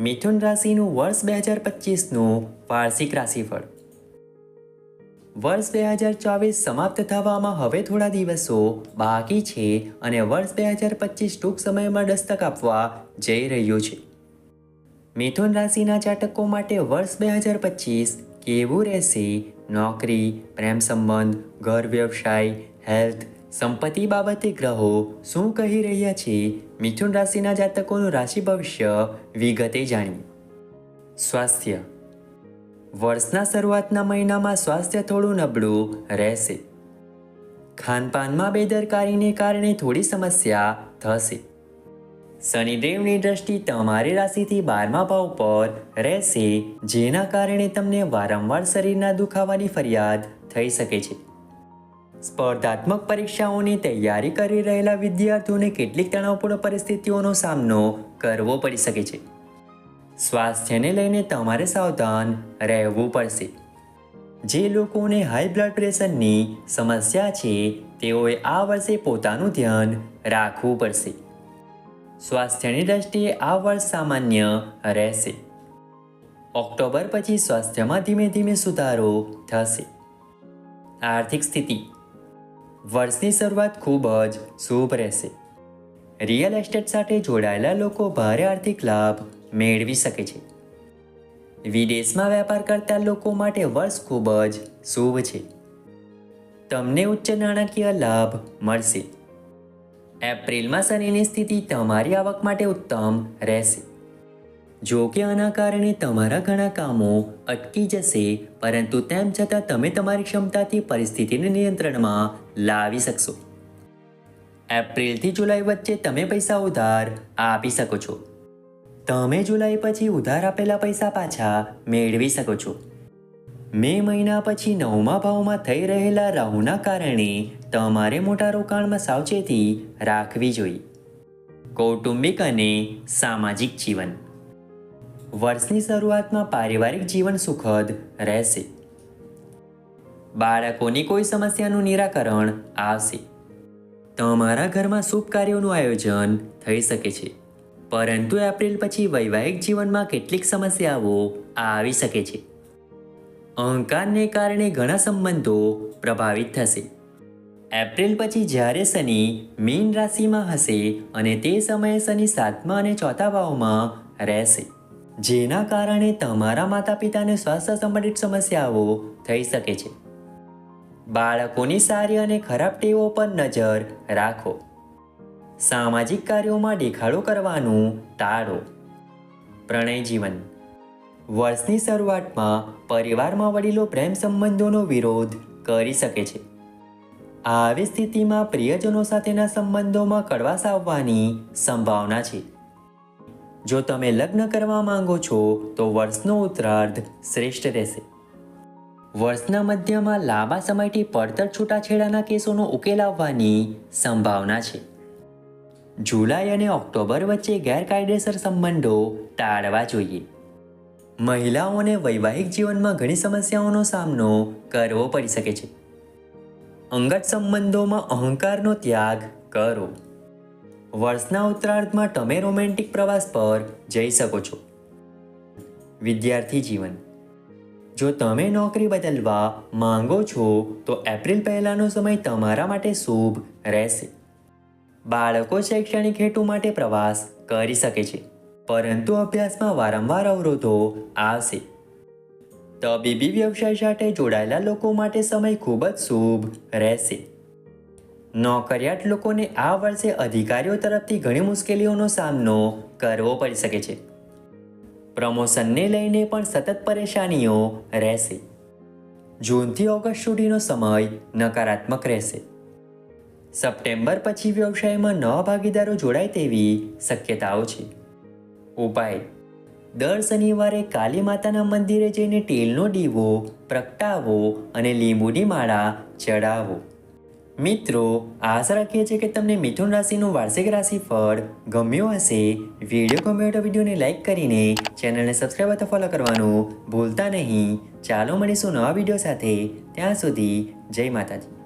મિથુન રાશિનું વર્ષ બે હજાર પચીસનું વાર્ષિક રાશિફળ. વર્ષ બે હજાર ચોવીસ સમાપ્ત થવામાં હવે થોડા દિવસો બાકી છે અને વર્ષ બે હજાર પચીસ ટૂંક સમયમાં દસ્તક આપવા જઈ રહ્યું છે. મિથુન રાશિના જાતકો માટે વર્ષ બે હજાર પચીસ કેવું રહેશે? નોકરી, પ્રેમ સંબંધ, ઘર વ્યવસાય હેલ્થ સંપત્તિ બાબતે ગ્રહો શું કહી રહ્યા છે? મિથુન રાશિના જાતકોનું રાશિ ભવિષ્ય વિગતે જાણીએ. સ્વાસ્થ્ય. વર્ષના શરૂઆતના મહિનામાં સ્વાસ્થ્ય થોડું નબળું રહેશે. ખાનપાનમાં બેદરકારીને કારણે થોડી સમસ્યા થશે. શનિદેવની દ્રષ્ટિ તમારી રાશિથી બારમા ભાવ પર રહેશે, જેના કારણે તમને વારંવાર શરીરના દુખાવાની ફરિયાદ થઈ શકે છે. સ્પર્ધાત્મક પરીક્ષાઓની તૈયારી કરી રહેલા વિદ્યાર્થીઓને કેટલીક તણાવપૂર્ણ પરિસ્થિતિઓનો સામનો કરવો પડી શકે છે. સ્વાસ્થ્યને લઈને તમારે સાવધાન રહેવું પડશે. જે લોકોને હાઈ બ્લડ પ્રેશરની સમસ્યા છે, તેઓએ આ વર્ષે પોતાનું ધ્યાન રાખવું પડશે. સ્વાસ્થ્યની દ્રષ્ટિએ આ વર્ષ સામાન્ય રહેશે. ઓક્ટોબર પછી સ્વાસ્થ્યમાં ધીમે ધીમે સુધારો થશે. આર્થિક સ્થિતિ વર્ષની શરૂઆત ખૂબ જ શુભ રહેશે. રિયલ એસ્ટેટ સાથે જોડાયેલા લોકો ભારે આર્થિક લાભ મેળવી શકે છે. વિદેશમાં વેપાર કરતા લોકો માટે વર્ષ ખૂબ જ શુભ છે. તમને ઉચ્ચ નાણાકીય લાભ મળશે. એપ્રિલમાં શનિની સ્થિતિ તમારી આવક માટે ઉત્તમ રહેશે. જો કે આના કારણે તમારા ઘણા કામો અટકી જશે, પરંતુ તેમ છતાં તમે તમારી ક્ષમતાથી પરિસ્થિતિને નિયંત્રણમાં લાવી શકશો. એપ્રિલથી જુલાઈ વચ્ચે તમે પૈસા ઉધાર આપી શકો છો. તમે જુલાઈ પછી ઉધાર આપેલા પૈસા પાછા મેળવી શકો છો. મે મહિના પછી નવમા ભાવમાં થઈ રહેલા રાહુના કારણે તમારે મોટા રોકાણમાં સાવચેતી રાખવી જોઈએ. કૌટુંબિક અને સામાજિક જીવન. વર્ષની શરૂઆતમાં પારિવારિક જીવન સુખદ રહેશે. બાળકોની કોઈ સમસ્યાનું નિરાકરણ આવશે. તમારા ઘરમાં શુભ કાર્યોનું આયોજન થઈ શકે છે. પરંતુ એપ્રિલ પછી વૈવાહિક જીવનમાં કેટલીક સમસ્યાઓ આવી શકે છે. અહંકારને કારણે ઘણા સંબંધો પ્રભાવિત થશે. એપ્રિલ પછી જ્યારે શનિ મીન રાશિમાં હશે અને તે સમયે શનિ સાતમા અને ચોથા ભાવમાં રહેશે. જેના કારણે તમારા માતા પિતાને સ્વાસ્થ્ય સંબંધિત સમસ્યાઓ થઈ શકે છે. બાળકોની સારી અને ખરાબ ટેવો પર નજર રાખો. સામાજિક કાર્યોમાં દેખાડો કરવાનું ટાળો. પ્રણય જીવન. વર્ષની શરૂઆતમાં પરિવારમાં વડીલો પ્રેમ સંબંધોનો વિરોધ કરી શકે છે. આવી સ્થિતિમાં પ્રિયજનો સાથેના સંબંધોમાં કડવાશ આવવાની સંભાવના છે. જો તમે લગ્ન કરવા માંગો છો, તો વર્ષનો ઉત્તરાર્ધ શ્રેષ્ઠ રહેશે. વર્ષના મધ્યમાં લાંબા સમયથી પડતર છૂટાછેડાના કેસોનો ઉકેલ આવવાની સંભાવના છે. જુલાઈ અને ઓક્ટોબર વચ્ચે ગેરકાયદેસર સંબંધો ટાળવા જોઈએ. મહિલાઓને વૈવાહિક જીવનમાં ઘણી સમસ્યાઓનો સામનો કરવો પડી શકે છે. અંગત સંબંધોમાં અહંકારનો ત્યાગ કરો. વર્ષના ઉત્તરાર્ધમાં તમે રોમેન્ટિક પ્રવાસ પર જઈ શકો છો. વિદ્યાર્થી જીવન. જો તમે નોકરી બદલવા માંગો છો, તો એપ્રિલ પહેલાંનો સમય તમારા માટે શુભ રહેશે. બાળકો શૈક્ષણિક હેતુ માટે પ્રવાસ કરી શકે છે, પરંતુ અભ્યાસમાં વારંવાર અવરોધો આવશે. તબીબી વ્યવસાય સાથે જોડાયેલા લોકો માટે સમય ખૂબ જ શુભ રહેશે. નોકરિયાત લોકોને આ વર્ષે અધિકારીઓ તરફથી ઘણી મુશ્કેલીઓનો સામનો કરવો પડી શકે છે. પ્રમોશનને લઈને પણ સતત પરેશાનીઓ રહેશે. જૂનથી ઓગસ્ટ સુધીનો સમય નકારાત્મક રહેશે. સપ્ટેમ્બર પછી વ્યવસાયમાં નવા ભાગીદારો જોડાય તેવી શક્યતાઓ છે. ઉપાય. દર શનિવારે કાલી માતાના મંદિરે જઈને તેલનો દીવો, પ્રગટાવો અને લીંબુની માળા ચડાવો મિત્રો, આશા રાખીએ છીએ કે તમને મિથુન રાશિનું વાર્ષિક રાશિફળ ગમ્યું હશે. વીડિયો ગમ્યો તો વિડીયોને લાઇક કરીને ચેનલને સબસ્ક્રાઈબ અથવા ફોલો કરવાનું ભૂલતા નહીં. ચાલો મળીશું નવા વીડિયો સાથે. ત્યાં સુધી જય માતાજી.